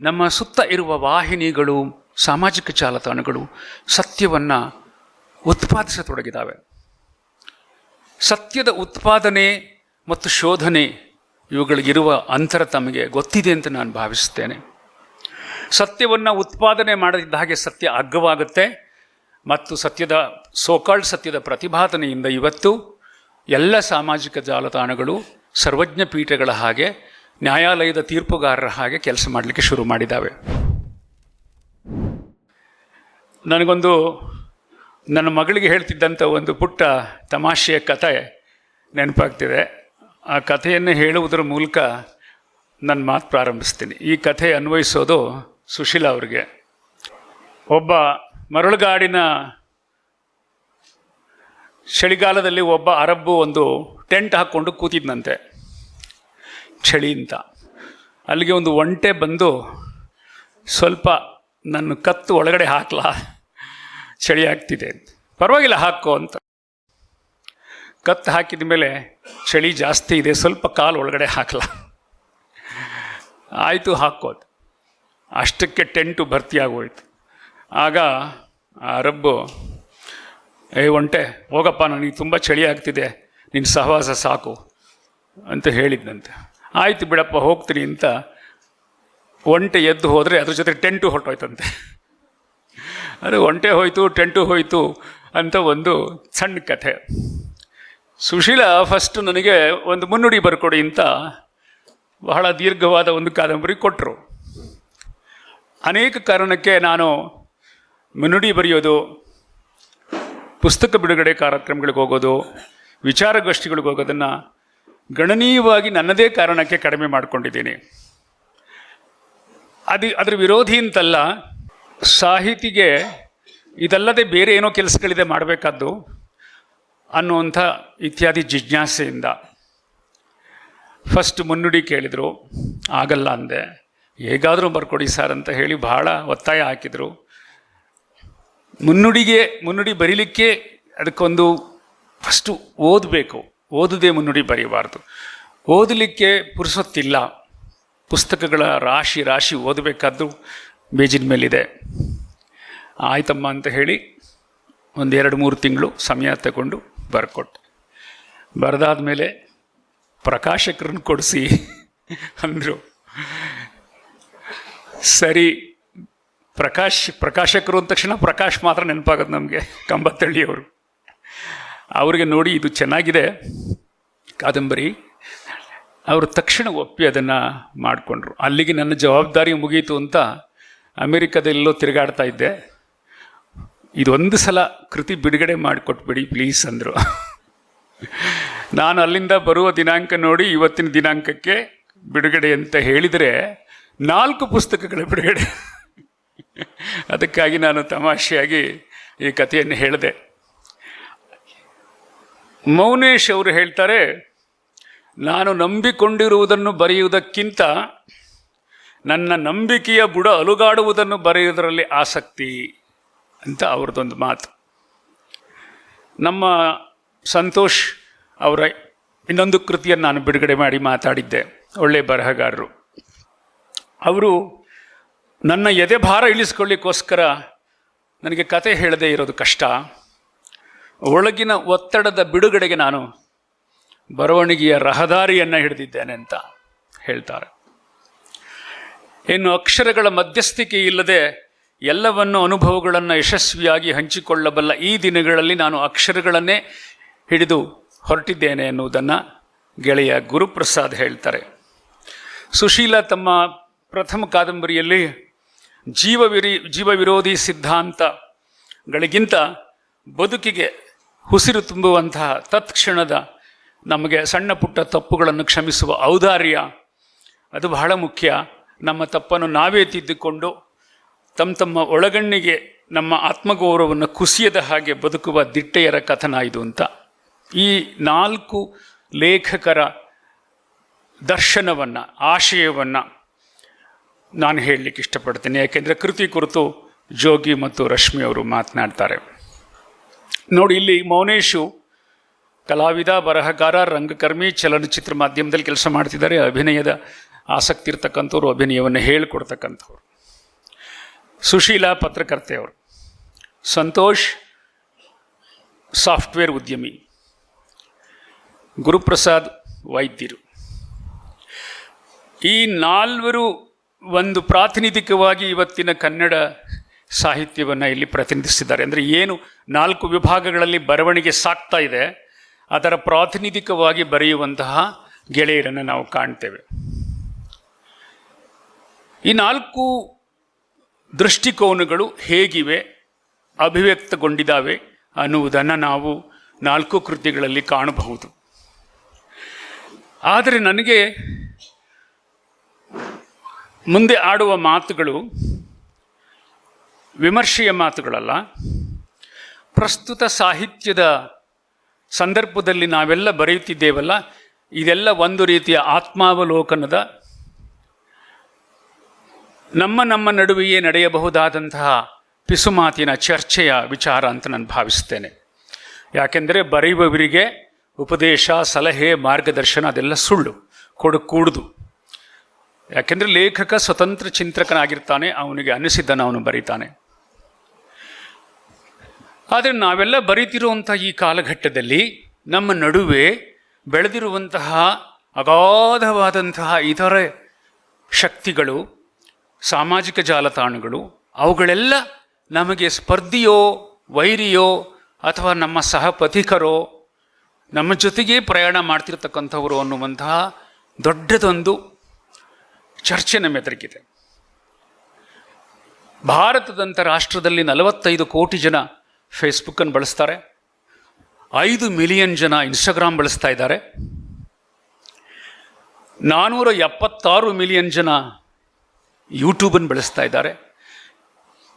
ನಮ್ಮ ಸುತ್ತ ಇರುವ ವಾಹಿನಿಗಳು, ಸಾಮಾಜಿಕ ಜಾಲತಾಣಗಳು ಸತ್ಯವನ್ನು ಉತ್ಪಾದಿಸತೊಡಗಿದ್ದಾವೆ ಸತ್ಯದ ಉತ್ಪಾದನೆ ಮತ್ತು ಶೋಧನೆ ಇವುಗಳಿಗಿರುವ ಅಂತರ ತಮಗೆ ಗೊತ್ತಿದೆ ಅಂತ ನಾನು ಭಾವಿಸುತ್ತೇನೆ. ಸತ್ಯವನ್ನು ಉತ್ಪಾದನೆ ಮಾಡದಿದ್ದ ಹಾಗೆ ಸತ್ಯ ಅಗ್ಗವಾಗುತ್ತೆ ಮತ್ತು ಸತ್ಯದ ಸೋಕಾಳ್ ಸತ್ಯದ ಪ್ರತಿಭಾತನೆಯಿಂದ ಇವತ್ತು ಎಲ್ಲ ಸಾಮಾಜಿಕ ಜಾಲತಾಣಗಳು, ಸರ್ವಜ್ಞ ಪೀಠಗಳ ಹಾಗೆ ನ್ಯಾಯಾಲಯದ ತೀರ್ಪುಗಾರರ ಹಾಗೆ ಕೆಲಸ ಮಾಡಲಿಕ್ಕೆ ಶುರು ಮಾಡಿದ್ದಾವೆ. ನನಗೊಂದು, ನನ್ನ ಮಗಳಿಗೆ ಹೇಳ್ತಿದ್ದಂಥ ಒಂದು ಪುಟ್ಟ ತಮಾಷೆಯ ಕಥೆ ನೆನಪಾಗ್ತಿದೆ. ಆ ಕಥೆಯನ್ನು ಹೇಳುವುದರ ಮೂಲಕ ನನ್ನ ಮಾತು ಪ್ರಾರಂಭಿಸ್ತೀನಿ. ಈ ಕಥೆ ಅನ್ವಯಿಸೋದು ಸುಶೀಲ ಅವರಿಗೆ. ಒಬ್ಬ ಮರಳುಗಾಡಿನ ಚಳಿಗಾಲದಲ್ಲಿ ಒಬ್ಬ ಅರಬ್ಬು ಒಂದು ಟೆಂಟ್ ಹಾಕ್ಕೊಂಡು ಕೂತಿದ್ನಂತೆ. ಚಳಿ ಅಂತ. ಅಲ್ಲಿಗೆ ಒಂದು ಒಂಟೆ ಬಂದು ಸ್ವಲ್ಪ ನನ್ನ ಕತ್ತು ಒಳಗಡೆ ಹಾಕ್ಲಾ. ಚಳಿ ಆಗ್ತಿದೆ. ಅಂತ ಪರವಾಗಿಲ್ಲ, ಹಾಕೋ ಅಂತ. ಕತ್ತು ಹಾಕಿದ ಮೇಲೆ ಚಳಿ ಜಾಸ್ತಿ ಇದೆ, ಸ್ವಲ್ಪ ಕಾಲು ಒಳಗಡೆ ಹಾಕಲ್ಲ ಆಯಿತು ಹಾಕೋದು ಅಷ್ಟಕ್ಕೆ ಟೆಂಟು ಭರ್ತಿಯಾಗೋಯ್ತು ಆಗ ಆ ರಬ್ಬು, ಏ ಒಂಟೆ, ಹೋಗಪ್ಪ, ನನಗೆ ತುಂಬ ಚಳಿ ಆಗ್ತಿದೆ. ನಿನ್ನ ಸಹವಾಸ ಸಾಕು ಅಂತ ಹೇಳಿದ್ನಂತೆ. ಆಯ್ತು ಬಿಡಪ್ಪ, ಹೋಗ್ತೀನಿ ಅಂತ ಒಂಟೆ ಎದ್ದು ಹೋದರೆ ಅದ್ರ ಜೊತೆ ಟೆಂಟು ಹೊರಟೋಯ್ತಂತೆ. ಅದು ಒಂಟೆ ಹೋಯ್ತು, ಟೆಂಟು ಹೋಯ್ತು ಅಂತ ಒಂದು ಸಣ್ಣ ಕಥೆ. ಸುಶೀಲ ಫಸ್ಟ್ ನನಗೆ ಒಂದು ಮುನ್ನುಡಿ ಬರ್ಕೊಡಿ ಅಂತ ಬಹಳ ದೀರ್ಘವಾದ ಒಂದು ಕಾದಂಬರಿ ಕೊಟ್ಟರು ಅನೇಕ ಕಾರಣಕ್ಕೆ ನಾನು ಮುನ್ನುಡಿ ಬರೆಯೋದು, ಪುಸ್ತಕ ಬಿಡುಗಡೆ ಕಾರ್ಯಕ್ರಮಗಳಿಗೆ ಹೋಗೋದು, ವಿಚಾರಗೋಷ್ಠಿಗಳಿಗೆ ಹೋಗೋದನ್ನು ಗಣನೀಯವಾಗಿ ನನ್ನದೇ ಕಾರಣಕ್ಕೆ ಕಡಿಮೆ ಮಾಡಿಕೊಂಡಿದ್ದೀನಿ. ಅದು, ಅದರ ವಿರೋಧಿ ಅಂತಲ್ಲ, ಸಾಹಿತಿಗೆ ಇದಲ್ಲದೆ ಬೇರೆ ಏನೋ ಕೆಲಸಗಳಿದೆ ಮಾಡಬೇಕಾದ್ದು ಅನ್ನುವಂಥ ಇತ್ಯಾದಿ ಜಿಜ್ಞಾಸೆಯಿಂದ. ಫಸ್ಟ್ ಮುನ್ನುಡಿ ಕೇಳಿದರು, ಆಗಲ್ಲ ಅಂದೆ. ಹೇಗಾದರೂ ಬರ್ಕೊಡಿ ಸರ್ ಅಂತ ಹೇಳಿ ಬಹಳ ಒತ್ತಾಯ ಹಾಕಿದರು. ಮುನ್ನುಡಿಗೆ, ಮುನ್ನುಡಿ ಬರೀಲಿಕ್ಕೆ ಅದಕ್ಕೊಂದು ಫಸ್ಟು ಓದಬೇಕು. ಓದದೆ ಮುನ್ನುಡಿ ಬರೀಬಾರ್ದು ಓದಲಿಕ್ಕೆ ಪುರುಸೊತ್ತಿಲ್ಲ. ಪುಸ್ತಕಗಳ ರಾಶಿ ರಾಶಿ ಓದಬೇಕಾದ್ದು ಮೇಜಿನ ಮೇಲಿದೆ. ಆಯ್ತಮ್ಮ ಅಂತ ಹೇಳಿ ಒಂದು ಎರಡು ಮೂರು ತಿಂಗಳು ಸಮಯ ತಗೊಂಡು ಬರ್ಕೊಟ್ಟೆ. ಬರೆದಾದ ಮೇಲೆ ಪ್ರಕಾಶಕರನ್ನು ಕೊಡಿಸಿ ಅಂದರು. ಸರಿ, ಪ್ರಕಾಶ್ ಪ್ರಕಾಶಕರು ಅಂದ ತಕ್ಷಣ ಪ್ರಕಾಶ್ ಮಾತ್ರ ನೆನಪಾಗುತ್ತೆ ನಮಗೆ, ಕಂಬತ್ತಳ್ಳಿಯವರು. ಅವರಿಗೆ ನೋಡಿ ಇದು ಚೆನ್ನಾಗಿದೆ. ಕಾದಂಬರಿ. ಅವರು ತಕ್ಷಣ ಒಪ್ಪಿ ಅದನ್ನು ಮಾಡಿಕೊಂಡ್ರು. ಅಲ್ಲಿಗೆ ನನ್ನ ಜವಾಬ್ದಾರಿ ಮುಗೀತು ಅಂತ ಅಮೆರಿಕದೆಲ್ಲೋ ತಿರುಗಾಡ್ತಾ ಇದ್ದೆ. ಇದೊಂದು ಸಲ ಕೃತಿ ಬಿಡುಗಡೆ ಮಾಡಿಕೊಟ್ಬಿಡಿ ಪ್ಲೀಸ್ ಅಂದರು. ನಾನು ಅಲ್ಲಿಂದ ಬರುವ ದಿನಾಂಕ ನೋಡಿ ಇವತ್ತಿನ ದಿನಾಂಕಕ್ಕೆ ಬಿಡುಗಡೆ ಅಂತ ಹೇಳಿದರೆ ನಾಲ್ಕು ಪುಸ್ತಕಗಳ ಬಿಡುಗಡೆ. ಅದಕ್ಕಾಗಿ ನಾನು ತಮಾಷೆಯಾಗಿ ಈ ಕಥೆಯನ್ನು ಹೇಳಿದೆ. ಮೌನೇಶ್ ಅವರು ಹೇಳ್ತಾರೆ, ನಾನು ನಂಬಿಕೊಂಡಿರುವುದನ್ನು ಬರೆಯುವುದಕ್ಕಿಂತ ನನ್ನ ನಂಬಿಕೆಯ ಬುಡ ಅಲುಗಾಡುವುದನ್ನು ಬರೆಯುವುದರಲ್ಲಿ ಆಸಕ್ತಿ ಅಂತ ಅವ್ರದ್ದೊಂದು ಮಾತು. ನಮ್ಮ ಸಂತೋಷ್ ಅವರ ಇನ್ನೊಂದು ಕೃತಿಯನ್ನು ನಾನು ಬಿಡುಗಡೆ ಮಾಡಿ ಮಾತಾಡಿದ್ದೆ ಒಳ್ಳೆಯ ಬರಹಗಾರರು. ಅವರು, ನನ್ನ ಎದೆ ಭಾರ ಇಳಿಸ್ಕೊಳ್ಳಿಕ್ಕೋಸ್ಕರ ನನಗೆ ಕತೆ ಹೇಳದೇ ಇರೋದು ಕಷ್ಟ. ಒಳಗಿನ ಒತ್ತಡದ ಬಿಡುಗಡೆಗೆ ನಾನು ಬರವಣಿಗೆಯ ರಹದಾರಿಯನ್ನು ಹಿಡಿದಿದ್ದೇನೆ ಅಂತ ಹೇಳ್ತಾರೆ. ಇನ್ನು ಅಕ್ಷರಗಳ ಮಧ್ಯಸ್ಥಿಕೆ ಇಲ್ಲದೆ ಎಲ್ಲವನ್ನು ಅನುಭವಗಳನ್ನು ಯಶಸ್ವಿಯಾಗಿ ಹಂಚಿಕೊಳ್ಳಬಲ್ಲ ಈ ದಿನಗಳಲ್ಲಿ ನಾನು ಅಕ್ಷರಗಳನ್ನೇ ಹಿಡಿದು ಹೊರಟಿದ್ದೇನೆ ಎನ್ನುವುದನ್ನು ಗೆಳೆಯ ಗುರುಪ್ರಸಾದ್ ಹೇಳ್ತಾರೆ. ಸುಶೀಲ ತಮ್ಮ ಪ್ರಥಮ ಕಾದಂಬರಿಯಲ್ಲಿ ಜೀವವಿರಿ ಜೀವ ವಿರೋಧಿ ಸಿದ್ಧಾಂತಗಳಿಗಿಂತ ಬದುಕಿಗೆ ಉಸಿರು ತುಂಬುವಂತಹ ತತ್ಕ್ಷಣದ ನಮಗೆ ಸಣ್ಣ ಪುಟ್ಟ ತಪ್ಪುಗಳನ್ನು ಕ್ಷಮಿಸುವ ಔದಾರ್ಯ, ಅದು ಬಹಳ ಮುಖ್ಯ. ನಮ್ಮ ತಪ್ಪನ್ನು ನಾವೇ ತಿದ್ದುಕೊಂಡು ತಮ್ಮ ತಮ್ಮ ಒಳಗಣ್ಣಿಗೆ ನಮ್ಮ ಆತ್ಮಗೌರವವನ್ನು ಕುಸಿಯದ ಹಾಗೆ ಬದುಕುವ ದಿಟ್ಟೆಯರ ಕಥನ ಇದು ಅಂತ. ಈ ನಾಲ್ಕು ಲೇಖಕರ ದರ್ಶನವನ್ನು, ಆಶಯವನ್ನು ನಾನು ಹೇಳಲಿಕ್ಕೆ ಇಷ್ಟಪಡ್ತೇನೆ. ಯಾಕೆಂದರೆ ಕೃತಿ ಕುರಿತು ಜೋಗಿ ಮತ್ತು ರಶ್ಮಿ ಅವರು ಮಾತನಾಡ್ತಾರೆ. ನೋಡಿ, ಇಲ್ಲಿ ಮೌನೇಶು ಕಲಾವಿದ, ಬರಹಗಾರ, ರಂಗಕರ್ಮಿ, ಚಲನಚಿತ್ರ ಮಾಧ್ಯಮದಲ್ಲಿ ಕೆಲಸ ಮಾಡ್ತಿದ್ದಾರೆ. ಅಭಿನಯದ ಆಸಕ್ತಿ ಇರ್ತಕ್ಕಂಥವ್ರು ಅಭಿನಯವನ್ನು ಹೇಳಿಕೊಡ್ತಕ್ಕಂಥವ್ರು. ಸುಶೀಲಾ ಪತ್ರಕರ್ತೆಯವರು ಸಂತೋಷ್ ಸಾಫ್ಟ್ವೇರ್ ಉದ್ಯಮಿ, ಗುರುಪ್ರಸಾದ್ ವೈದ್ಯರು. ಈ ನಾಲ್ವರು ಒಂದು ಪ್ರಾತಿನಿಧಿಕವಾಗಿ ಇವತ್ತಿನ ಕನ್ನಡ ಸಾಹಿತ್ಯವನ್ನು ಇಲ್ಲಿ ಪ್ರತಿನಿಧಿಸಿದ್ದಾರೆ ಅಂದರೆ ಏನು ನಾಲ್ಕು ವಿಭಾಗಗಳಲ್ಲಿ ಬರವಣಿಗೆ ಸಾಕ್ತಾ ಇದೆ, ಅದರ ಪ್ರಾತಿನಿಧಿಕವಾಗಿ ಬರೆಯುವಂತಹ ಗೆಳೆಯರನ್ನು ನಾವು ಕಾಣ್ತೇವೆ. ಈ ನಾಲ್ಕು ದೃಷ್ಟಿಕೋನಗಳು ಹೇಗಿವೆ, ಅಭಿವ್ಯಕ್ತಗೊಂಡಿದ್ದಾವೆ ಅನ್ನುವುದನ್ನು ನಾವು ನಾಲ್ಕು ಕೃತಿಗಳಲ್ಲಿ ಕಾಣಬಹುದು. ಆದರೆ ನನಗೆ ಮುಂದೆ ಆಡುವ ಮಾತುಗಳು ವಿಮರ್ಶೆಯ ಮಾತುಗಳಲ್ಲ. ಪ್ರಸ್ತುತ ಸಾಹಿತ್ಯದ ಸಂದರ್ಭದಲ್ಲಿ ನಾವೆಲ್ಲ ಬರೆಯುತ್ತಿದ್ದೇವಲ್ಲ, ಇದೆಲ್ಲ ಒಂದು ರೀತಿಯ ಆತ್ಮಾವಲೋಕನದ ನಮ್ಮ ನಮ್ಮ ನಡುವೆಯೇ ನಡೆಯಬಹುದಾದಂತಹ ಪಿಸುಮಾತಿನ ಚರ್ಚೆಯ ವಿಚಾರ ಅಂತ ನಾನು ಭಾವಿಸ್ತೇನೆ ಯಾಕೆಂದರೆ ಬರೆಯುವವರಿಗೆ ಉಪದೇಶ, ಸಲಹೆ, ಮಾರ್ಗದರ್ಶನ ಅದೆಲ್ಲ ಸುಳ್ಳು ಕೊಡಕೂಡುದು ಯಾಕೆಂದರೆ ಲೇಖಕ ಸ್ವತಂತ್ರ ಚಿಂತಕನಾಗಿರ್ತಾನೆ, ಅವನಿಗೆ ಅನಿಸಿದ್ದನ್ನು ಅವನು ಬರೀತಾನೆ. ಆದರೆ ನಾವೆಲ್ಲ ಬರೀತಿರುವಂಥ ಈ ಕಾಲಘಟ್ಟದಲ್ಲಿ ನಮ್ಮ ನಡುವೆ ಬೆಳೆದಿರುವಂತಹ ಅಗಾಧವಾದಂತಹ ಇತರ ಶಕ್ತಿಗಳು, ಸಾಮಾಜಿಕ ಜಾಲತಾಣಗಳು, ಅವುಗಳೆಲ್ಲ ನಮಗೆ ಸ್ಪರ್ಧಿಯೋ, ವೈರಿಯೋ ಅಥವಾ ನಮ್ಮ ಸಹಪಥಿಕರೋ ನಮ್ಮ ಜೊತೆಗೇ ಪ್ರಯಾಣ ಮಾಡ್ತಿರ್ತಕ್ಕಂಥವರು ಅನ್ನುವಂತಹ ದೊಡ್ಡದೊಂದು ಚರ್ಚೆ ನಮ್ಮ ಎದುರಿಗಿದೆ. ಭಾರತದಂಥ ರಾಷ್ಟ್ರದಲ್ಲಿ ನಲವತ್ತೈದು ಕೋಟಿ ಜನ ಫೇಸ್ಬುಕ್ಕನ್ನು ಬಳಸ್ತಾರೆ. ಐದು ಮಿಲಿಯನ್ ಜನ ಇನ್ಸ್ಟಾಗ್ರಾಮ್ ಬಳಸ್ತಾ ಇದ್ದಾರೆ. ನಾನ್ನೂರ ಎಪ್ಪತ್ತಾರು ಮಿಲಿಯನ್ ಜನ ಯೂಟ್ಯೂಬನ್ನು ಬಳಸ್ತಾ ಇದ್ದಾರೆ.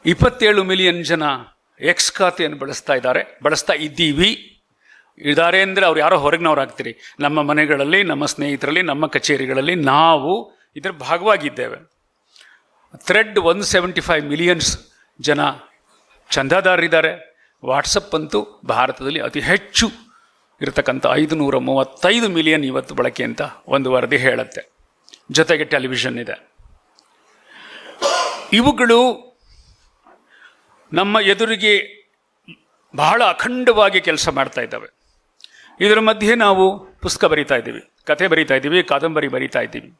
ಇಪ್ಪತ್ತೇಳು ಮಿಲಿಯನ್ ಜನ ಎಕ್ಸ್ ಖಾತೆಯನ್ನು ಬಳಸ್ತಾ ಇದ್ದಾರೆ. ಬಳಸ್ತಾ ಇದ್ದೀವಿ. ಇದ್ದಾರೆ ಅಂದರೆ ಅವ್ರು ಯಾರೋ ಹೊರಗಿನವ್ರು ಆಗ್ತೀರಿ. ನಮ್ಮ ಮನೆಗಳಲ್ಲಿ, ನಮ್ಮ ಸ್ನೇಹಿತರಲ್ಲಿ, ನಮ್ಮ ಕಚೇರಿಗಳಲ್ಲಿ ನಾವು ಇದರ ಭಾಗವಾಗಿದ್ದೇವೆ. Thread one seventy five millions ಜನ ಚಂದಾದಾರರಿದ್ದಾರೆ. ವಾಟ್ಸಪ್ ಅಂತೂ ಭಾರತದಲ್ಲಿ ಅತಿ ಹೆಚ್ಚು ಇರತಕ್ಕಂಥ ಐದುನೂರ ಮೂವತ್ತೈದು ಮಿಲಿಯನ್ ಇವತ್ತು ಬಳಕೆ ಅಂತ ಒಂದು ವರದಿ ಹೇಳುತ್ತೆ. ಜೊತೆಗೆ ಟೆಲಿವಿಷನ್ ಇದೆ. ಇವುಗಳು ನಮ್ಮ ಎದುರಿಗೆ ಬಹಳ ಅಖಂಡವಾಗಿ ಕೆಲಸ ಮಾಡ್ತಾ ಇದ್ದಾವೆ. ಇದರ ಮಧ್ಯೆ ನಾವು ಪುಸ್ತಕ ಬರಿತಾ ಇದ್ದೀವಿ ಕತೆ ಬರಿತಾ ಇದ್ದೀವಿ, ಕಾದಂಬರಿ ಬರಿತಾ ಇದ್ದೀವಿ.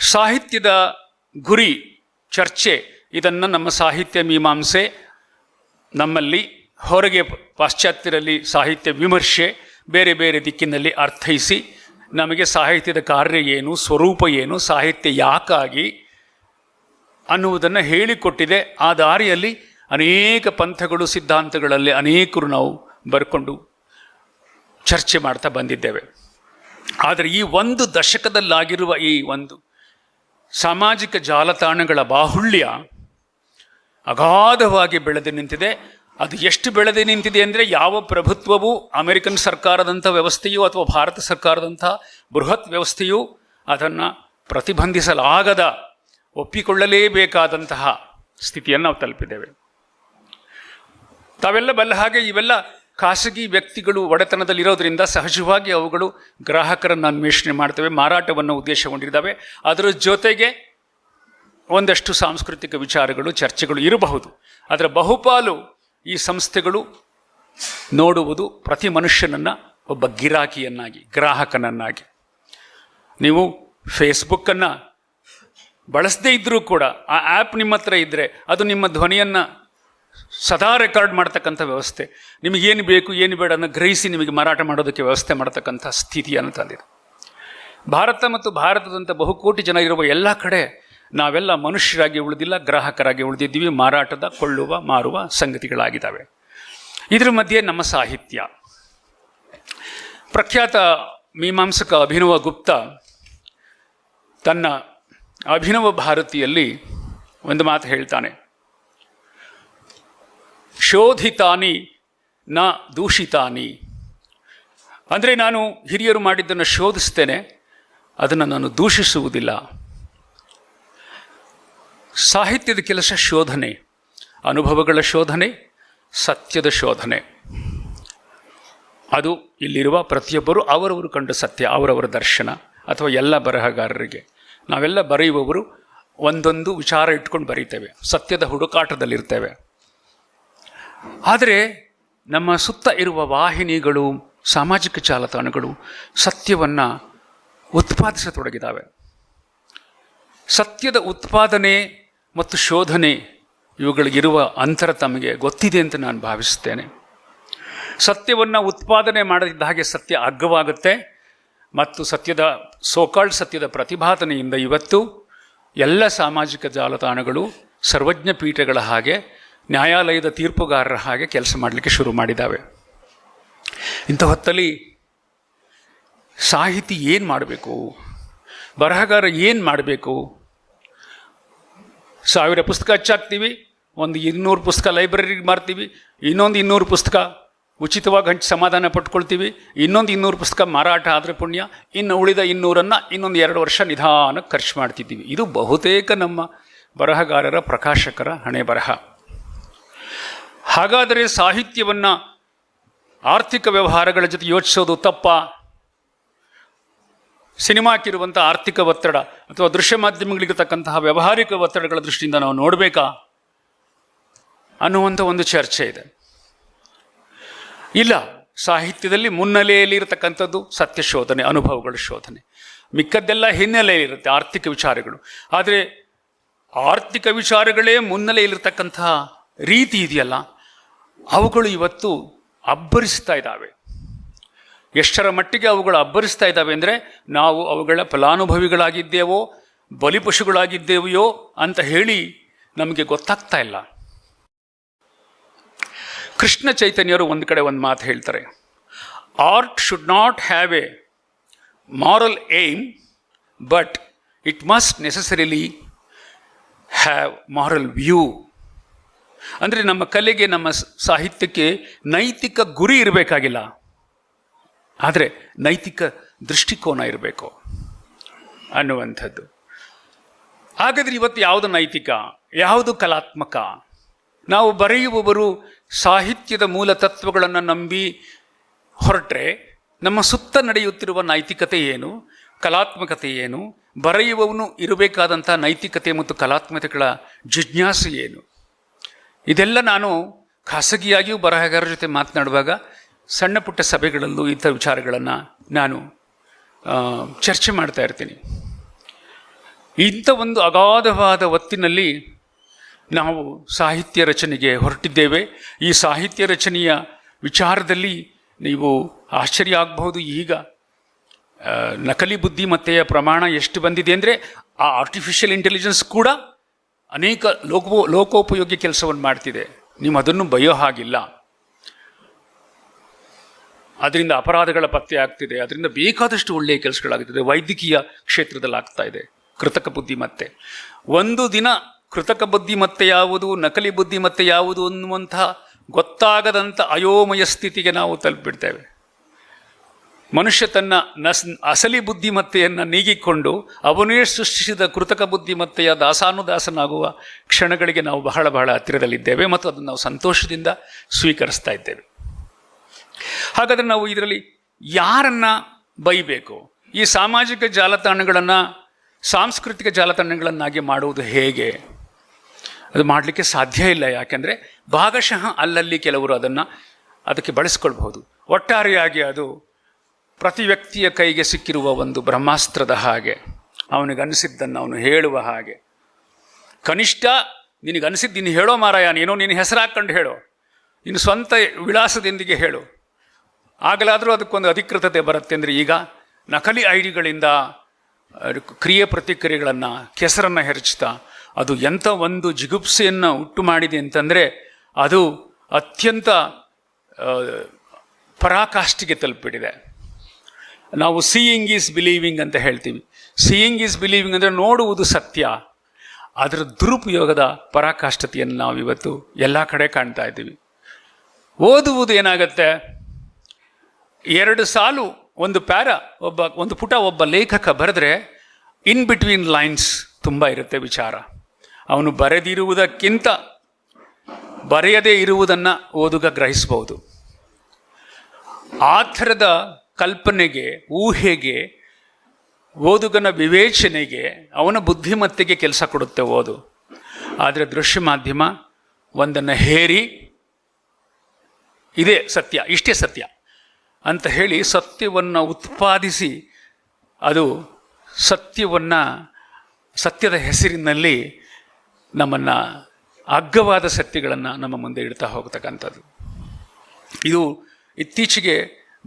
ಸಾಹಿತ್ಯದ ಗುರಿ, ಚರ್ಚೆ ಇದನ್ನು ನಮ್ಮ ಸಾಹಿತ್ಯ ಮೀಮಾಂಸೆ, ನಮ್ಮಲ್ಲಿ ಹೊರಗೆ ಪಾಶ್ಚಾತ್ಯರಲ್ಲಿ ಸಾಹಿತ್ಯ ವಿಮರ್ಶೆ ಬೇರೆ ಬೇರೆ ದಿಕ್ಕಿನಲ್ಲಿ ಅರ್ಥೈಸಿ ನಮಗೆ ಸಾಹಿತ್ಯದ ಕಾರ್ಯ ಏನು, ಸ್ವರೂಪ ಏನು, ಸಾಹಿತ್ಯ ಯಾಕಾಗಿ ಅನ್ನುವುದನ್ನು ಹೇಳಿಕೊಟ್ಟಿದೆ. ಆ ದಾರಿಯಲ್ಲಿ ಅನೇಕ ಪಂಥಗಳು, ಸಿದ್ಧಾಂತಗಳಲ್ಲಿ ಅನೇಕರು ನಾವು ಬರ್ಕೊಂಡು ಚರ್ಚೆ ಮಾಡ್ತಾ ಬಂದಿದ್ದೇವೆ. ಆದರೆ ಈ ಒಂದು ದಶಕದಲ್ಲಾಗಿರುವ ಈ ಒಂದು ಸಾಮಾಜಿಕ ಜಾಲತಾಣಗಳ ಬಾಹುಳ್ಯ ಅಗಾಧವಾಗಿ ಬೆಳೆದು ನಿಂತಿದೆ. ಅದು ಎಷ್ಟು ಬೆಳೆದು ನಿಂತಿದೆ ಅಂದರೆ ಯಾವ ಪ್ರಭುತ್ವವು ಅಮೆರಿಕನ್ ಸರ್ಕಾರದಂಥ ವ್ಯವಸ್ಥೆಯು ಅಥವಾ ಭಾರತ ಸರ್ಕಾರದಂಥ ಬೃಹತ್ ವ್ಯವಸ್ಥೆಯು ಅದನ್ನು ಪ್ರತಿಬಂಧಿಸಲಾಗದ, ಒಪ್ಪಿಕೊಳ್ಳಲೇಬೇಕಾದಂತಹ ಸ್ಥಿತಿಯನ್ನು ನಾವು ತಲುಪಿದ್ದೇವೆ. ತಾವೆಲ್ಲ ಬಲ್ಲ ಹಾಗೆ ಇವೆಲ್ಲ ಖಾಸಗಿ ವ್ಯಕ್ತಿಗಳು ಒಡೆತನದಲ್ಲಿರೋದ್ರಿಂದ ಸಹಜವಾಗಿ ಅವುಗಳು ಗ್ರಾಹಕರನ್ನು ಅನ್ವೇಷಣೆ ಮಾಡ್ತವೆ, ಮಾರಾಟವನ್ನು ಉದ್ದೇಶಗೊಂಡಿದ್ದಾವೆ. ಅದರ ಜೊತೆಗೆ ಒಂದಷ್ಟು ಸಾಂಸ್ಕೃತಿಕ ವಿಚಾರಗಳು, ಚರ್ಚೆಗಳು ಇರಬಹುದು. ಆದರೆ ಬಹುಪಾಲು ಈ ಸಂಸ್ಥೆಗಳು ನೋಡುವುದು ಪ್ರತಿ ಮನುಷ್ಯನನ್ನು ಒಬ್ಬ ಗಿರಾಕಿಯನ್ನಾಗಿ, ಗ್ರಾಹಕನನ್ನಾಗಿ. ನೀವು ಫೇಸ್ಬುಕ್ಕನ್ನು ಬಳಸದೇ ಇದ್ದರೂ ಕೂಡ, ಆ ಆ್ಯಪ್ ನಿಮ್ಮ ಹತ್ರ ಇದ್ದರೆ ಅದು ನಿಮ್ಮ ಧ್ವನಿಯನ್ನು ಸದಾ ರೆಕಾರ್ಡ್ ಮಾಡ್ತಕ್ಕಂಥ ವ್ಯವಸ್ಥೆ. ನಿಮಗೇನು ಬೇಕು, ಏನು ಬೇಡ ಅನ್ನೋ ಗ್ರಹಿಸಿ ನಿಮಗೆ ಮಾರಾಟ ಮಾಡೋದಕ್ಕೆ ವ್ಯವಸ್ಥೆ ಮಾಡತಕ್ಕಂಥ ಸ್ಥಿತಿಯನ್ನು ತಂದಿದೆ ಭಾರತ ಮತ್ತು ಭಾರತದಂಥ ಬಹುಕೋಟಿ ಜನ ಇರುವ ಎಲ್ಲ ಕಡೆ ನಾವೆಲ್ಲ ಮನುಷ್ಯರಾಗಿ ಉಳಿದಿಲ್ಲ, ಗ್ರಾಹಕರಾಗಿ ಉಳಿದಿದ್ದೀವಿ, ಮಾರಾಟದ, ಕೊಳ್ಳುವ, ಮಾರುವ ಸಂಗತಿಗಳಾಗಿದ್ದಾವೆ. ಇದರ ಮಧ್ಯೆ ನಮ್ಮ ಸಾಹಿತ್ಯ. ಪ್ರಖ್ಯಾತ ಮೀಮಾಂಸಕ ಅಭಿನವ ಗುಪ್ತ ತನ್ನ ಅಭಿನವ ಭಾರತಿಯಲ್ಲಿ ಒಂದು ಮಾತು ಹೇಳ್ತಾನೆ. ಶೋಧಿತಾನಿ ನ ದೂಷಿತಾನಿ. ಅಂದರೆ ನಾನು ಹಿರಿಯರು ಮಾಡಿದ್ದನ್ನು ಶೋಧಿಸ್ತೇನೆ, ಅದನ್ನು ನಾನು ದೂಷಿಸುವುದಿಲ್ಲ. ಸಾಹಿತ್ಯದ ಕೆಲಸ ಶೋಧನೆ, ಅನುಭವಗಳ ಶೋಧನೆ, ಸತ್ಯದ ಶೋಧನೆ. ಅದು ಇಲ್ಲಿರುವ ಪ್ರತಿಯೊಬ್ಬರು ಅವರವರು ಕಂಡ ಸತ್ಯ, ಅವರವರ ದರ್ಶನ ಅಥವಾ ಎಲ್ಲ ಬರಹಗಾರರಿಗೆ. ನಾವೆಲ್ಲ ಬರೆಯುವವರು ಒಂದೊಂದು ವಿಚಾರ ಇಟ್ಕೊಂಡು ಬರೀತೇವೆ. ಸತ್ಯದ ಹುಡುಕಾಟದಲ್ಲಿರ್ತೇವೆ. ಆದರೆ ನಮ್ಮ ಸುತ್ತ ಇರುವ ವಾಹಿನಿಗಳು, ಸಾಮಾಜಿಕ ಜಾಲತಾಣಗಳು ಸತ್ಯವನ್ನು ಉತ್ಪಾದಿಸತೊಡಗಿದ್ದಾವೆ ಸತ್ಯದ ಉತ್ಪಾದನೆ ಮತ್ತು ಶೋಧನೆ ಇವುಗಳಿಗಿರುವ ಅಂತರ ತಮಗೆ ಗೊತ್ತಿದೆ ಅಂತ ನಾನು ಭಾವಿಸುತ್ತೇನೆ. ಸತ್ಯವನ್ನು ಉತ್ಪಾದನೆ ಮಾಡದಿದ್ದ ಹಾಗೆ ಸತ್ಯ ಅಗ್ಗವಾಗುತ್ತೆ. ಮತ್ತು ಸತ್ಯದ ಸೋಕಾಳ್ ಸತ್ಯದ ಪ್ರತಿಭಾತನೆಯಿಂದ ಇವತ್ತು ಎಲ್ಲ ಸಾಮಾಜಿಕ ಜಾಲತಾಣಗಳು, ಸರ್ವಜ್ಞ ಪೀಠಗಳ ಹಾಗೆ, ನ್ಯಾಯಾಲಯದ ತೀರ್ಪುಗಾರರ ಹಾಗೆ ಕೆಲಸ ಮಾಡಲಿಕ್ಕೆ ಶುರು ಮಾಡಿದ್ದಾವೆ. ಇಂಥ ಹೊತ್ತಲ್ಲಿ ಸಾಹಿತಿ ಏನು ಮಾಡಬೇಕು? ಬರಹಗಾರ ಏನು ಮಾಡಬೇಕು? ಸಾವಿರ ಪುಸ್ತಕ ಹಚ್ಚಾಕ್ತೀವಿ, ಒಂದು ಇನ್ನೂರು ಪುಸ್ತಕ ಲೈಬ್ರರಿಗೆ ಮಾರ್ತೀವಿ, ಇನ್ನೊಂದು ಇನ್ನೂರು ಪುಸ್ತಕ ಉಚಿತವಾಗಿ ಹಂಚಿ ಸಮಾಧಾನ ಪಟ್ಕೊಳ್ತೀವಿ, ಇನ್ನೊಂದು ಇನ್ನೂರು ಪುಸ್ತಕ ಮಾರಾಟ ಆದರೆ ಪುಣ್ಯ, ಇನ್ನು ಉಳಿದ ಇನ್ನೂರನ್ನು ಇನ್ನೊಂದು ಎರಡು ವರ್ಷ ನಿಧಾನಕ್ಕೆ ಖರ್ಚು ಮಾಡ್ತಿದ್ದೀವಿ. ಇದು ಬಹುತೇಕ ನಮ್ಮ ಬರಹಗಾರರ ಪ್ರಕಾಶಕರ ಹಣೆ ಬರಹ. ಹಾಗಾದರೆ ಸಾಹಿತ್ಯವನ್ನು ಆರ್ಥಿಕ ವ್ಯವಹಾರಗಳ ಜೊತೆ ಯೋಚಿಸೋದು ತಪ್ಪ? ಸಿನಿಮಾಕ್ಕಿರುವಂಥ ಆರ್ಥಿಕ ಒತ್ತಡ ಅಥವಾ ದೃಶ್ಯ ಮಾಧ್ಯಮಗಳಿಗಿರ್ತಕ್ಕಂತಹ ವ್ಯವಹಾರಿಕ ಒತ್ತಡಗಳ ದೃಷ್ಟಿಯಿಂದ ನಾವು ನೋಡಬೇಕಾ? ಅನ್ನುವಂಥ ಒಂದು ಚರ್ಚೆ ಇದೆ. ಇಲ್ಲ, ಸಾಹಿತ್ಯದಲ್ಲಿ ಮುನ್ನೆಲೆಯಲ್ಲಿ ಇರತಕ್ಕಂಥದ್ದು ಸತ್ಯ ಶೋಧನೆ, ಅನುಭವಗಳ ಶೋಧನೆ. ಮಿಕ್ಕದ್ದೆಲ್ಲ ಹಿನ್ನೆಲೆಯಲ್ಲಿರುತ್ತೆ ಆರ್ಥಿಕ ವಿಚಾರಗಳು. ಆದರೆ ಆರ್ಥಿಕ ವಿಚಾರಗಳೇ ಮುನ್ನೆಲೆಯಲ್ಲಿರ್ತಕ್ಕಂತಹ ರೀತಿ ಇದೆಯಲ್ಲ, ಅವುಗಳು ಇವತ್ತು ಅಬ್ಬರಿಸ್ತಾ ಇದ್ದಾವೆ. ಎಷ್ಟರ ಮಟ್ಟಿಗೆ ಅವುಗಳು ಅಬ್ಬರಿಸ್ತಾ ಇದ್ದಾವೆ ಅಂದರೆ ನಾವು ಅವುಗಳ ಫಲಾನುಭವಿಗಳಾಗಿದ್ದೇವೋ, ಬಲಿಪಶುಗಳಾಗಿದ್ದೇವೆಯೋ ಅಂತ ಹೇಳಿ ನಮಗೆ ಗೊತ್ತಾಗ್ತಾ ಇಲ್ಲ. ಕೃಷ್ಣ ಚೈತನ್ಯರು ಒಂದು ಕಡೆ ಒಂದು ಮಾತು ಹೇಳ್ತಾರೆ. Art should not have a moral aim but it must necessarily have moral view ಅಂದರೆ ನಮ್ಮ ಕಲೆಗೆ, ನಮ್ಮ ಸಾಹಿತ್ಯಕ್ಕೆ ನೈತಿಕ ಗುರಿ ಇರಬೇಕಾಗಿಲ್ಲ. ಆದರೆ ನೈತಿಕ ದೃಷ್ಟಿಕೋನ ಇರಬೇಕು ಅನ್ನುವಂಥದ್ದು. ಹಾಗಾದರೆ ಇವತ್ತು ಯಾವುದು ನೈತಿಕ? ಯಾವುದು ಕಲಾತ್ಮಕ? ನಾವು ಬರೆಯುವವರು ಸಾಹಿತ್ಯದ ಮೂಲ ತತ್ವಗಳನ್ನು ನಂಬಿ ಹೊರಟ್ರೆ ನಮ್ಮ ಸುತ್ತ ನಡೆಯುತ್ತಿರುವ ನೈತಿಕತೆ ಏನು? ಕಲಾತ್ಮಕತೆ ಏನು? ಬರೆಯುವವನು ಇರಬೇಕಾದಂಥ ನೈತಿಕತೆ ಮತ್ತು ಕಲಾತ್ಮಕತೆಗಳ ಜಿಜ್ಞಾಸೆ ಏನು? ಇದೆಲ್ಲ ನಾನು ಖಾಸಗಿಯಾಗಿಯೂ ಬರಹಗಾರರ ಜೊತೆ ಮಾತನಾಡುವಾಗ ಸಣ್ಣ ಪುಟ್ಟ ಸಭೆಗಳಲ್ಲೂ ಇಂಥ ವಿಚಾರಗಳನ್ನು ನಾನು ಚರ್ಚೆ ಮಾಡ್ತಾ ಇರ್ತೀನಿ. ಇಂಥ ಒಂದು ಅಗಾಧವಾದ ಒತ್ತಿನಲ್ಲಿ ನಾವು ಸಾಹಿತ್ಯ ರಚನೆಗೆ ಹೊರಟಿದ್ದೇವೆ. ಈ ಸಾಹಿತ್ಯ ರಚನೆಯ ವಿಚಾರದಲ್ಲಿ ನೀವು ಆಶ್ಚರ್ಯ ಆಗಬಹುದು. ಈಗ ನಕಲಿ ಬುದ್ಧಿಮತ್ತೆಯ ಪ್ರಮಾಣ ಎಷ್ಟು ಬಂದಿದೆ ಅಂದರೆ ಆ ಆರ್ಟಿಫಿಷಿಯಲ್ ಇಂಟೆಲಿಜೆನ್ಸ್ ಕೂಡ ಅನೇಕ ಲೋಕೋ, ಲೋಕೋಪಯೋಗಿ ಕೆಲಸವನ್ನು ಮಾಡ್ತಿದೆ. ನೀವು ಅದನ್ನು ಬಯೋ ಹಾಗಿಲ್ಲ. ಅದರಿಂದ ಅಪರಾಧಗಳ ಪತ್ತೆ ಆಗ್ತಿದೆ. ಅದರಿಂದ ಬೇಕಾದಷ್ಟು ಒಳ್ಳೆಯ ಕೆಲಸಗಳಾಗ್ತಿದೆ. ವೈದ್ಯಕೀಯ ಕ್ಷೇತ್ರದಲ್ಲಿ ಆಗ್ತಾ ಇದೆ. ಕೃತಕ ಬುದ್ಧಿಮತ್ತೆ ಒಂದು ದಿನ ಕೃತಕ ಬುದ್ಧಿಮತ್ತೆ ಯಾವುದು, ನಕಲಿ ಬುದ್ಧಿಮತ್ತೆ ಯಾವುದು ಅನ್ನುವಂತಹ ಗೊತ್ತಾಗದಂಥ ಅಯೋಮಯ ಸ್ಥಿತಿಗೆ ನಾವು ತಲುಪಿಬಿಡ್ತೇವೆ. ಮನುಷ್ಯ ತನ್ನ ನಸ್, ಅಸಲಿ ಬುದ್ಧಿಮತ್ತೆಯನ್ನು ನೀಗಿಕೊಂಡು ಅವನೇ ಸೃಷ್ಟಿಸಿದ ಕೃತಕ ಬುದ್ಧಿಮತ್ತೆಯ ದಾಸಾನುದಾಸನಾಗುವ ಕ್ಷಣಗಳಿಗೆ ನಾವು ಬಹಳ ಬಹಳ ಹತ್ತಿರದಲ್ಲಿದ್ದೇವೆ ಮತ್ತು ಅದನ್ನು ನಾವು ಸಂತೋಷದಿಂದ ಸ್ವೀಕರಿಸ್ತಾ ಇದ್ದೇವೆ. ಹಾಗಾದರೆ ನಾವು ಇದರಲ್ಲಿ ಯಾರನ್ನ ಬೈಬೇಕು? ಈ ಸಾಮಾಜಿಕ ಜಾಲತಾಣಗಳನ್ನು, ಸಾಂಸ್ಕೃತಿಕ ಜಾಲತಾಣಗಳನ್ನಾಗಿ ಮಾಡುವುದು ಹೇಗೆ? ಅದು ಮಾಡಲಿಕ್ಕೆ ಸಾಧ್ಯ ಇಲ್ಲ ಯಾಕೆಂದರೆ ಭಾಗಶಃ ಅಲ್ಲಲ್ಲಿ ಕೆಲವರು ಅದನ್ನು ಅದಕ್ಕೆ ಬಳಸ್ಕೊಳ್ಬಹುದು. ಒಟ್ಟಾರೆಯಾಗಿ ಅದು ಪ್ರತಿ ವ್ಯಕ್ತಿಯ ಕೈಗೆ ಸಿಕ್ಕಿರುವ ಒಂದು ಬ್ರಹ್ಮಾಸ್ತ್ರದ ಹಾಗೆ, ಅವನಿಗನಿಸಿದ್ದನ್ನು ಅವನು ಹೇಳುವ ಹಾಗೆ. ಕನಿಷ್ಠ ನಿನಗನಿಸಿದ್ದು ನೀನು ಹೇಳೋ ಮಾರಾಯ, ನೀನು ಹೆಸರು ಹಾಕ್ಕೊಂಡು ಹೇಳು. ನಿನ್ನ ಸ್ವಂತ ವಿಳಾಸದೊಂದಿಗೆ ಹೇಳು. ಆಗಲಾದರೂ ಅದಕ್ಕೊಂದು ಅಧಿಕೃತತೆ ಬರುತ್ತೆ ಅಂದರೆ ಈಗ ನಕಲಿ ಐ ಡಿಗಳಿಂದ ಕ್ರಿಯೆ ಪ್ರತಿಕ್ರಿಯೆಗಳನ್ನು, ಕೆಸರನ್ನು ಹೆರಚ್ತಾ, ಅದು ಎಂಥ ಒಂದು ಜಿಗುಪ್ಸೆಯನ್ನು ಉಟ್ಟು ಮಾಡಿದೆ ಅಂತಂದರೆ ಅದು ಅತ್ಯಂತ ಪರಾಕಾಷ್ಠಿಗೆ ತಲುಪಿಬಿಟ್ಟಿದೆ. ನಾವು ಸೀಯಿಂಗ್ ಈಸ್ ಬಿಲೀವಿಂಗ್ ಅಂತ ಹೇಳ್ತೀವಿ. ಸೀಯಿಂಗ್ ಈಸ್ ಬಿಲೀವಿಂಗ್ ಅಂದರೆ ನೋಡುವುದು ಸತ್ಯ. ಅದರ ದುರುಪಯೋಗದ ಪರಾಕಾಷ್ಠತೆಯನ್ನು ನಾವು ಇವತ್ತು ಎಲ್ಲ ಕಡೆ ಕಾಣ್ತಾ ಇದ್ದೀವಿ. ಓದುವುದು ಏನಾಗತ್ತೆ? ಎರಡು ಸಾಲು, ಒಂದು ಪ್ಯಾರ, ಒಬ್ಬ, ಒಂದು ಪುಟ ಒಬ್ಬ ಲೇಖಕ ಬರೆದ್ರೆ ಇನ್ ಬಿಟ್ವೀನ್ ಲೈನ್ಸ್ ತುಂಬ ಇರುತ್ತೆ ವಿಚಾರ. ಅವನು ಬರೆದಿರುವುದಕ್ಕಿಂತ ಬರೆಯದೇ ಇರುವುದನ್ನು ಓದುಗ ಗ್ರಹಿಸಬಹುದು ಆ ಥರದ ಕಲ್ಪನೆಗೆ, ಊಹೆಗೆ, ಓದುಗನ ವಿವೇಚನೆಗೆ ಅವನ ಬುದ್ಧಿಮತ್ತೆಗೆ ಕೆಲಸ ಕೊಡುತ್ತೆ ಓದು. ಆದರೆ ದೃಶ್ಯ ಮಾಧ್ಯಮ ಒಂದನ್ನು ಹೇರಿ, ಇದೇ ಸತ್ಯ, ಇಷ್ಟೇ ಸತ್ಯ. ಅಂತ ಹೇಳಿ ಸತ್ಯವನ್ನು ಉತ್ಪಾದಿಸಿ ಅದು ಸತ್ಯವನ್ನು, ಸತ್ಯದ ಹೆಸರಿನಲ್ಲಿ ನಮ್ಮನ್ನು ಅಗ್ಗವಾದ ಸತ್ಯಗಳನ್ನು ನಮ್ಮ ಮುಂದೆ ಇಡ್ತಾ ಹೋಗ್ತಕ್ಕಂಥದ್ದು. ಇದು ಇತ್ತೀಚೆಗೆ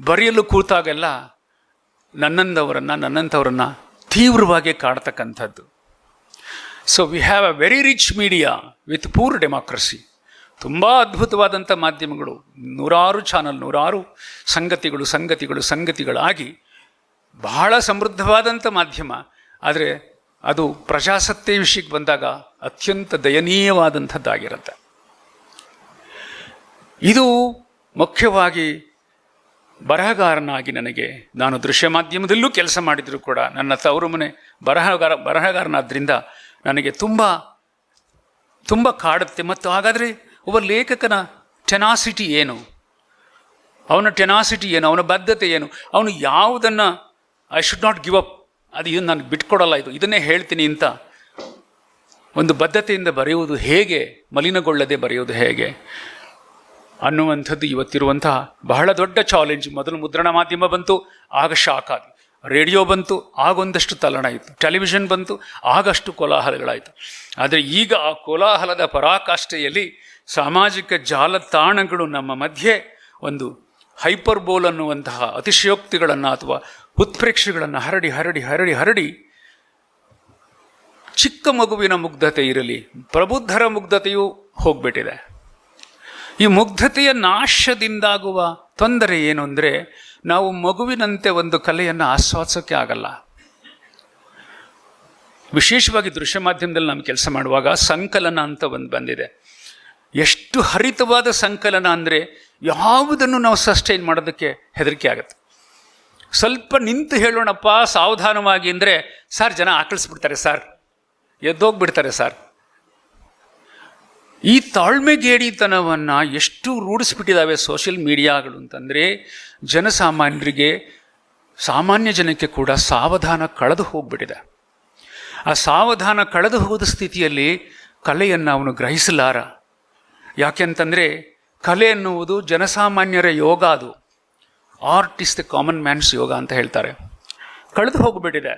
ಬರೆಯಲು ಕೂತಾಗೆಲ್ಲ ನನ್ನಂದವರನ್ನು, ನನ್ನಂಥವರನ್ನು ತೀವ್ರವಾಗಿ ಕಾಡ್ತಕ್ಕಂಥದ್ದು. So we have a very rich media with poor democracy ತುಂಬ ಅದ್ಭುತವಾದಂಥ ಮಾಧ್ಯಮಗಳು, ನೂರಾರು ಚಾನಲ್ ನೂರಾರು ಸಂಗತಿಗಳು ಸಂಗತಿಗಳು, ಸಂಗತಿಗಳಾಗಿ ಬಹಳ ಸಮೃದ್ಧವಾದಂಥ ಮಾಧ್ಯಮ. ಆದರೆ ಅದು ಪ್ರಜಾಸತ್ತೆ ವಿಷಯಕ್ಕೆ ಬಂದಾಗ ಅತ್ಯಂತ ದಯನೀಯವಾದಂಥದ್ದಾಗಿರುತ್ತೆ. ಇದು ಮುಖ್ಯವಾಗಿ ಬರಹಗಾರನಾಗಿ ನನಗೆ, ನಾನು ದೃಶ್ಯ ಮಾಧ್ಯಮದಲ್ಲೂ ಕೆಲಸ ಮಾಡಿದರೂ ಕೂಡ ನನ್ನ ತವರು ಮನೆ ಬರಹಗಾರ ಬರಹಗಾರನಾದ್ದರಿಂದ ನನಗೆ ತುಂಬ ತುಂಬ ಕಾಡುತ್ತೆ. ಮತ್ತು ಹಾಗಾದರೆ ಒಬ್ಬ ಲೇಖಕನ ಟೆನಾಸಿಟಿ ಏನು? ಅವನ ಟೆನಾಸಿಟಿ ಏನು? ಅವನ ಬದ್ಧತೆ ಏನು? ಅವನು ಯಾವುದನ್ನು I should not give up ಅದು ಇದನ್ನು ನಾನು ಬಿಟ್ಕೊಡಲ್ಲ ಇದು. ಇದನ್ನೇ ಹೇಳ್ತೀನಿ ಅಂತ ಒಂದು ಬದ್ಧತೆಯಿಂದ ಬರೆಯುವುದು ಹೇಗೆ? ಮಲಿನಗೊಳ್ಳದೆ ಬರೆಯುವುದು ಹೇಗೆ? ಅನ್ನುವಂಥದ್ದು ಇವತ್ತಿರುವಂತಹ ಬಹಳ ದೊಡ್ಡ ಚಾಲೆಂಜ್ ಮೊದಲು ಮುದ್ರಣ ಮಾಧ್ಯಮ ಬಂತು, ಆಗ ಶಾಕ್ ಆಗಿ ರೇಡಿಯೋ ಬಂತು ಆಗೊಂದಷ್ಟು ತಲ್ಲಣ ಇತ್ತು. ಟೆಲಿವಿಷನ್ ಬಂತು, ಆಗಷ್ಟು ಕೋಲಾಹಲಗಳಾಯಿತು. ಆದರೆ ಈಗ ಆ ಕೋಲಾಹಲದ ಪರಾಕಾಷ್ಠೆಯಲ್ಲಿ ಸಾಮಾಜಿಕ ಜಾಲತಾಣಗಳು ನಮ್ಮ ಮಧ್ಯೆ ಒಂದು ಹೈಪರ್ಬೋಲ್ ಅನ್ನುವಂತಹ ಅತಿಶಯೋಕ್ತಿಗಳನ್ನು ಅಥವಾ ಉತ್ಪ್ರೇಕ್ಷೆಗಳನ್ನು ಹರಡಿ ಹರಡಿ ಹರಡಿ ಹರಡಿ ಚಿಕ್ಕ ಮಗುವಿನ ಮುಗ್ಧತೆ ಇರಲಿ, ಪ್ರಬುದ್ಧರ ಮುಗ್ಧತೆಯೂ ಹೋಗ್ಬಿಟ್ಟಿದೆ. ಈ ಮುಗ್ಧತೆಯ ನಾಶದಿಂದಾಗುವ ತೊಂದರೆ ಏನು ಅಂದರೆ ನಾವು ಮಗುವಿನಂತೆ ಒಂದು ಕಲೆಯನ್ನು ಆಸ್ವಾದಿಸೋಕ್ಕೆ ಆಗಲ್ಲ. ವಿಶೇಷವಾಗಿ ದೃಶ್ಯ ಮಾಧ್ಯಮದಲ್ಲಿ ನಾವು ಕೆಲಸ ಮಾಡುವಾಗ ಸಂಕಲನ ಅಂತ ಒಂದು ಬಂದಿದೆ. ಎಷ್ಟು ಹರಿತವಾದ ಸಂಕಲನ ಅಂದರೆ ಯಾವುದನ್ನು ನಾವು ಸಸ್ಟೈನ್ ಮಾಡೋದಕ್ಕೆ ಹೆದರಿಕೆ ಆಗುತ್ತೆ. ಸ್ವಲ್ಪ ನಿಂತು ಹೇಳೋಣಪ್ಪ, ಸಾವಧಾನವಾಗಿ ಅಂದರೆ, ಸರ್, ಜನ ಆಕಳಿಸ್ಬಿಡ್ತಾರೆ ಸರ್. ಎದ್ದೋಗ್ಬಿಡ್ತಾರೆ ಸರ್. ಈ ತಾಳ್ಮೆಗೇಡಿತನವನ್ನು ಎಷ್ಟು ರೂಢಿಸ್ಬಿಟ್ಟಿದ್ದಾವೆ ಸೋಷಿಯಲ್ ಮೀಡಿಯಾಗಳು ಅಂತಂದರೆ, ಜನಸಾಮಾನ್ಯರಿಗೆ, ಸಾಮಾನ್ಯ ಜನಕ್ಕೆ ಕೂಡ ಸಾವಧಾನ ಕಳೆದು ಹೋಗ್ಬಿಟ್ಟಿದೆ. ಆ ಸಾವಧಾನ ಕಳೆದು ಹೋದ ಸ್ಥಿತಿಯಲ್ಲಿ ಕಲೆಯನ್ನು ಅವನು ಗ್ರಹಿಸಲಾರ. ಯಾಕೆಂತಂದರೆ ಕಲೆ ಎನ್ನುವುದು ಜನಸಾಮಾನ್ಯರ ಯೋಗ ಅದು. Art is the common man's yoga ಅಂತ ಹೇಳ್ತಾರೆ. ಕಳೆದು ಹೋಗಿಬಿಟ್ಟಿದೆ.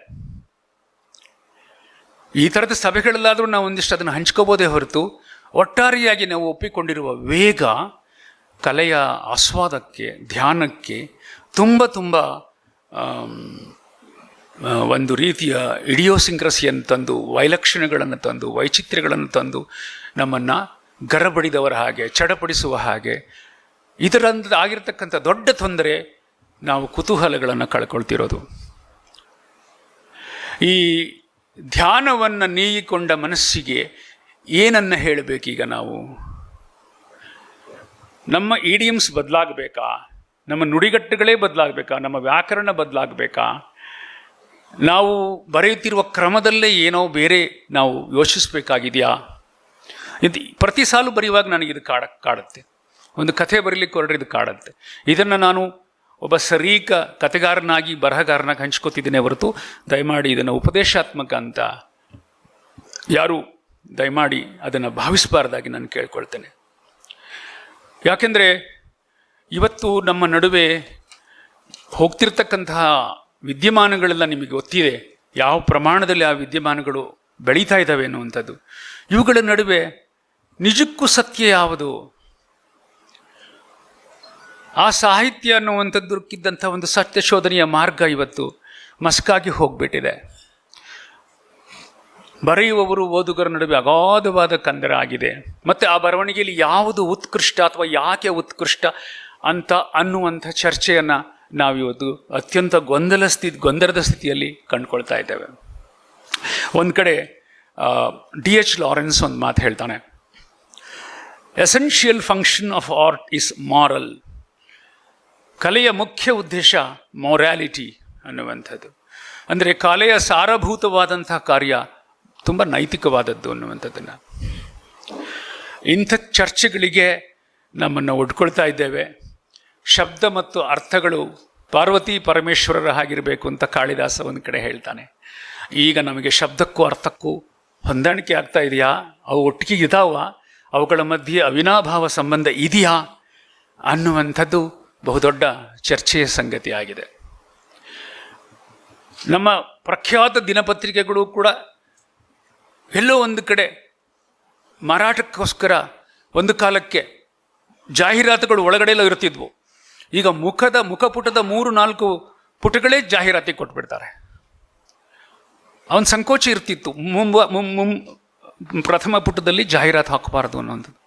ಈ ಥರದ ಸಭೆಗಳಲ್ಲಾದರೂ ನಾವು ಒಂದಿಷ್ಟು ಅದನ್ನು ಹಂಚ್ಕೋಬೋದೇ ಹೊರತು ಒಟ್ಟಾರೆಯಾಗಿ ನಾವು ಒಪ್ಪಿಕೊಂಡಿರುವ ವೇಗ ಕಲೆಯ ಆಸ್ವಾದಕ್ಕೆ, ಧ್ಯಾನಕ್ಕೆ ತುಂಬ ತುಂಬ ಒಂದು ರೀತಿಯ ಇಡಿಯೋಸಿಂಕ್ರಸಿಯನ್ನು ತಂದು, ವೈಲಕ್ಷಣ್ಯಗಳನ್ನು ತಂದು, ವೈಚಿತ್ರ್ಯಗಳನ್ನು ತಂದು ನಮ್ಮನ್ನು ಗರಬಡಿದವರ ಹಾಗೆ, ಚಡಪಡಿಸುವ ಹಾಗೆ, ಇದರಂದ ಆಗಿರತಕ್ಕಂಥ ದೊಡ್ಡ ತೊಂದರೆ ನಾವು ಕುತೂಹಲಗಳನ್ನು ಕಳ್ಕೊಳ್ತಿರೋದು. ಈ ಧ್ಯಾನವನ್ನು ನೀಗಿಕೊಂಡ ಮನಸ್ಸಿಗೆ ಏನನ್ನು ಹೇಳಬೇಕೀಗ ನಾವು? ನಮ್ಮ ಇಡಿಯಮ್ಸ್ ಬದಲಾಗಬೇಕಾ? ನಮ್ಮ ನುಡಿಗಟ್ಟುಗಳೇ ಬದಲಾಗಬೇಕಾ? ನಮ್ಮ ವ್ಯಾಕರಣ ಬದಲಾಗಬೇಕಾ? ನಾವು ಬರೆಯುತ್ತಿರುವ ಕ್ರಮದಲ್ಲೇ ಏನೋ ಬೇರೆ ನಾವು ಯೋಚಿಸಬೇಕಾಗಿದೆಯಾ? ಇದು ಪ್ರತಿ ಸಾಲು ಬರೆಯುವಾಗ ನನಗಿದು ಕಾಡ, ಕಾಡುತ್ತೆ. ಒಂದು ಕಥೆ ಬರೀಲಿಕ್ಕೆ ಹೊರಡ್ರೆ ಇದು ಕಾಡುತ್ತೆ. ಇದನ್ನು ನಾನು ಒಬ್ಬ ಸರೀಕ ಕಥೆಗಾರನಾಗಿ, ಬರಹಗಾರನಾಗಿ ಹಂಚ್ಕೋತಿದ್ದೇನೆ ಹೊರತು ದಯಮಾಡಿ ಇದನ್ನು ಉಪದೇಶಾತ್ಮಕ ಅಂತ ಯಾರು ದಯಮಾಡಿ ಅದನ್ನು ಭಾವಿಸಬಾರ್ದಾಗಿ ನಾನು ಕೇಳ್ಕೊಳ್ತೇನೆ. ಯಾಕೆಂದರೆ ಇವತ್ತು ನಮ್ಮ ನಡುವೆ ಹೋಗ್ತಿರ್ತಕ್ಕಂತಹ ವಿದ್ಯಮಾನಗಳೆಲ್ಲ ನಿಮಗೆ ಗೊತ್ತಿದೆ. ಯಾವ ಪ್ರಮಾಣದಲ್ಲಿ ಆ ವಿದ್ಯಮಾನಗಳು ಬೆಳೀತಾ ಇದ್ದಾವೆ ಅನ್ನುವಂಥದ್ದು. ಇವುಗಳ ನಡುವೆ ನಿಜಕ್ಕೂ ಸತ್ಯ ಯಾವುದು? ಆ ಸಾಹಿತ್ಯ ಅನ್ನುವಂಥದ್ದುಕ್ಕಿದ್ದಂಥ ಒಂದು ಸತ್ಯ ಶೋಧನೆಯ ಮಾರ್ಗ ಇವತ್ತು ಮಸ್ಕಾಗಿ ಹೋಗ್ಬಿಟ್ಟಿದೆ. ಬರೆಯುವವರು, ಓದುಗರ ನಡುವೆ ಅಗಾಧವಾದ ಕಂದರ ಆಗಿದೆ. ಮತ್ತು ಆ ಬರವಣಿಗೆಯಲ್ಲಿ ಯಾವುದು ಉತ್ಕೃಷ್ಟ ಅಥವಾ ಯಾಕೆ ಉತ್ಕೃಷ್ಟ ಅಂತ ಅನ್ನುವಂಥ ಚರ್ಚೆಯನ್ನು ನಾವಿವತ್ತು ಅತ್ಯಂತ ಗೊಂದಲ ಸ್ಥಿತಿ, ಗೊಂದಲದ ಸ್ಥಿತಿಯಲ್ಲಿ ಕಂಡುಕೊಳ್ತಾ ಇದ್ದೇವೆ. ಒಂದು ಕಡೆ ಡಿ ಎಚ್ ಲಾರೆನ್ಸ್ ಒಂದು ಮಾತು ಹೇಳ್ತಾನೆ. Essential function of art is moral ಕಲೆಯ ಮುಖ್ಯ ಉದ್ದೇಶ ಮೊರ್ಯಾಲಿಟಿ ಅನ್ನುವಂಥದ್ದು. ಅಂದರೆ ಕಲೆಯ ಸಾರಭೂತವಾದಂತಹ ಕಾರ್ಯ ತುಂಬ ನೈತಿಕವಾದದ್ದು ಅನ್ನುವಂಥದ್ದನ್ನು. ಇಂಥ ಚರ್ಚೆಗಳಿಗೆ ನಮ್ಮನ್ನು ಒಡ್ಕೊಳ್ತಾ ಇದ್ದೇವೆ. ಶಬ್ದ ಮತ್ತು ಅರ್ಥಗಳು ಪಾರ್ವತಿ ಪರಮೇಶ್ವರರ ಹಾಗಿರಬೇಕು ಅಂತ ಕಾಳಿದಾಸ ಒಂದು ಕಡೆ ಹೇಳ್ತಾನೆ. ಈಗ ನಮಗೆ ಶಬ್ದಕ್ಕೂ ಅರ್ಥಕ್ಕೂ ಹೊಂದಾಣಿಕೆ ಆಗ್ತಾ ಇದೆಯಾ? ಅವು ಒಟ್ಟಿಗೆ ಇದಾವ? ಅವುಗಳ ಮಧ್ಯೆ ಅವಿನಾಭಾವ ಸಂಬಂಧ ಇದೆಯಾ ಅನ್ನುವಂಥದ್ದು ಬಹುದೊಡ್ಡ ಚರ್ಚೆಯ ಸಂಗತಿಯಾಗಿದೆ. ನಮ್ಮ ಪ್ರಖ್ಯಾತ ದಿನಪತ್ರಿಕೆಗಳು ಕೂಡ ಎಲ್ಲೋ ಒಂದು ಕಡೆ ಮಾರಾಟಕ್ಕೋಸ್ಕರ ಒಂದು ಕಾಲಕ್ಕೆ ಜಾಹೀರಾತುಗಳು ಒಳಗಡೆಲ್ಲ ಇರ್ತಿದ್ವು ಈಗ ಮುಖದ ಮುಖಪುಟದ ಮೂರು, ನಾಲ್ಕು ಪುಟಗಳೇ ಜಾಹೀರಾತಿಗೆ ಕೊಟ್ಬಿಡ್ತಾರೆ. ಅವನ ಸಂಕೋಚ ಇರ್ತಿತ್ತು. ಮುಂಬ ಮುಂ- ಪ್ರಥಮ ಪುಟದಲ್ಲಿ ಜಾಹೀರಾತು ಹಾಕಬಾರ್ದು ಅನ್ನೋದು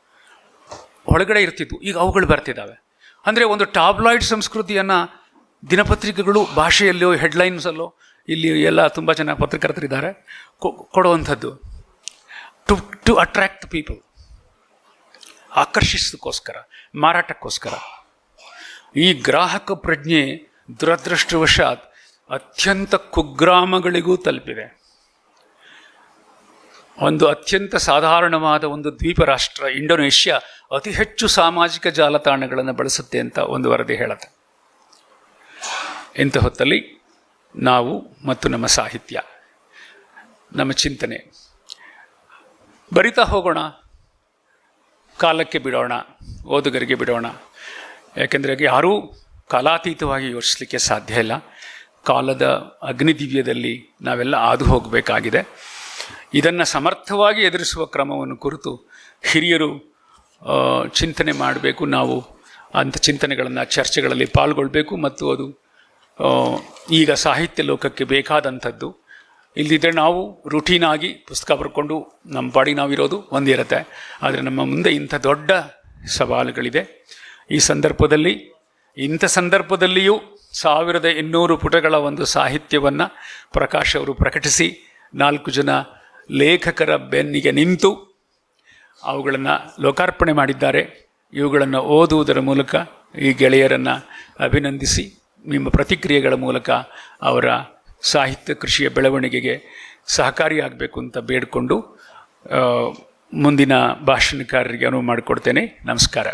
ಒಳಗಡೆ ಇರ್ತಿತ್ತು ಈಗ ಅವುಗಳು ಬರ್ತಿದ್ದಾವೆ ಅಂದರೆ ಒಂದು ಟಾಬ್ಲಾಯ್ಡ್ ಸಂಸ್ಕೃತಿಯನ್ನು ದಿನಪತ್ರಿಕೆಗಳು ಭಾಷೆಯಲ್ಲೋ ಹೆಡ್ಲೈನ್ಸಲ್ಲೋ, ಇಲ್ಲಿ ಎಲ್ಲ ತುಂಬ ಜನ ಪತ್ರಕರ್ತರಿದ್ದಾರೆ ಕೊಡುವಂಥದ್ದು. ಟು ಟು ಅಟ್ರ್ಯಾಕ್ಟ್ ಪೀಪಲ್ ಆಕರ್ಷಿಸೋದಕ್ಕೋಸ್ಕರ ಮಾರಾಟಕ್ಕೋಸ್ಕರ. ಈ ಗ್ರಾಹಕ ಪ್ರಜ್ಞೆ ದುರದೃಷ್ಟವಶಾತ್ ಅತ್ಯಂತ ಕುಗ್ರಾಮಗಳಿಗೂ ತಲುಪಿದೆ. ಒಂದು ಅತ್ಯಂತ ಸಾಧಾರಣವಾದ ಒಂದು ದ್ವೀಪ ರಾಷ್ಟ್ರ ಇಂಡೋನೇಷ್ಯಾ ಅತಿ ಹೆಚ್ಚು ಸಾಮಾಜಿಕ ಜಾಲತಾಣಗಳನ್ನು ಬಳಸುತ್ತೆ ಅಂತ ಒಂದು ವರದಿ ಹೇಳುತ್ತೆ. ಇಂಥ ಹೊತ್ತಲ್ಲಿ ನಾವು ಮತ್ತು ನಮ್ಮ ಸಾಹಿತ್ಯ, ನಮ್ಮ ಚಿಂತನೆ. ಬರಿತಾ ಹೋಗೋಣ, ಕಾಲಕ್ಕೆ ಬಿಡೋಣ, ಓದುಗರಿಗೆ ಬಿಡೋಣ. ಯಾಕೆಂದರೆ ಯಾರೂ ಕಾಲಾತೀತವಾಗಿ ಯೋಚಿಸಲಿಕ್ಕೆ ಸಾಧ್ಯ ಇಲ್ಲ. ಕಾಲದ ಅಗ್ನಿದಿವ್ಯದಲ್ಲಿ ನಾವೆಲ್ಲ ಹಾದು ಹೋಗಬೇಕಾಗಿದೆ. ಇದನ್ನು ಸಮರ್ಥವಾಗಿ ಎದುರಿಸುವ ಕ್ರಮವನ್ನು ಕುರಿತು ಹಿರಿಯರು ಚಿಂತನೆ ಮಾಡಬೇಕು. ನಾವು ಅಂಥ ಚಿಂತನೆಗಳನ್ನು, ಚರ್ಚೆಗಳಲ್ಲಿ ಪಾಲ್ಗೊಳ್ಬೇಕು ಮತ್ತು ಅದು ಈಗ ಸಾಹಿತ್ಯ ಲೋಕಕ್ಕೆ ಬೇಕಾದಂಥದ್ದು. ಇಲ್ಲದಿದ್ದರೆ ನಾವು ರುಟೀನ್ ಆಗಿ ಪುಸ್ತಕ ಬರ್ಕೊಂಡು ನಮ್ಮ ಬಾಡಿ ನಾವಿರೋದು ಒಂದಿರುತ್ತೆ ಆದರೆ ನಮ್ಮ ಮುಂದೆ ಇಂಥ ದೊಡ್ಡ ಸವಾಲುಗಳಿದೆ. ಈ ಸಂದರ್ಭದಲ್ಲಿ, ಇಂಥ ಸಂದರ್ಭದಲ್ಲಿಯೂ ಸಾವಿರದ ಇನ್ನೂರು ಪುಟಗಳ ಒಂದು ಸಾಹಿತ್ಯವನ್ನು ಪ್ರಕಾಶ್ ಅವರು ಪ್ರಕಟಿಸಿ ನಾಲ್ಕು ಜನ ಲೇಖಕರ ಬೆನ್ನಿಗೆ ನಿಂತು ಅವುಗಳನ್ನು ಲೋಕಾರ್ಪಣೆ ಮಾಡಿದ್ದಾರೆ. ಇವುಗಳನ್ನು ಓದುವುದರ ಮೂಲಕ ಈ ಗೆಳೆಯರನ್ನು ಅಭಿನಂದಿಸಿ ನಿಮ್ಮ ಪ್ರತಿಕ್ರಿಯೆಗಳ ಮೂಲಕ ಅವರ ಸಾಹಿತ್ಯ ಕೃಷಿಯ ಬೆಳವಣಿಗೆಗೆ ಸಹಕಾರಿಯಾಗಬೇಕು ಅಂತ ಬೇಡಿಕೊಂಡು ಮುಂದಿನ ಭಾಷಣಕಾರರಿಗೆ ಅನುವು ಮಾಡಿಕೊಡ್ತೇನೆ. ನಮಸ್ಕಾರ.